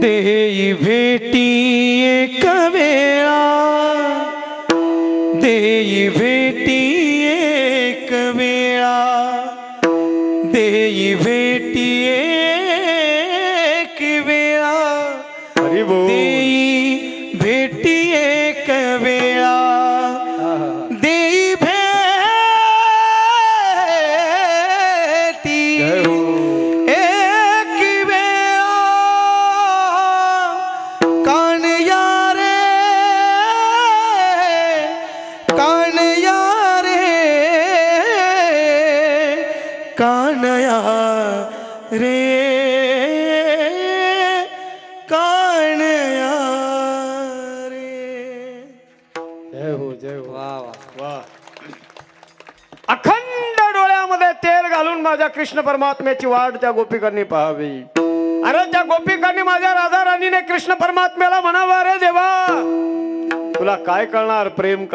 ਦੇਈ ਵੇਟੀਏ ਕਵੇਲਾ ਦੇਈ ਵੇਟੀਏ ਕਵੇਲਾ ਦੇਈ ਵੇਟੀਏ ਕਵੇਲਾ ਹਰੀ ਬੋਲ। ਦੇਈ ਵੇਟੀਏ ਕਵੇ कानया रे कानया रे। जय हो जय हो। वा वा। वा। अखंड डोळ्यामध्ये तेल घालून माझ्या कृष्ण परमात्म्याची वाट त्या गोपिकांनी पाहावी. अरे त्या गोपिकांनी माझ्या राधा राणीने कृष्ण परमात्म्याला म्हणावं अरे देवा तुला काय कळणार प्रेम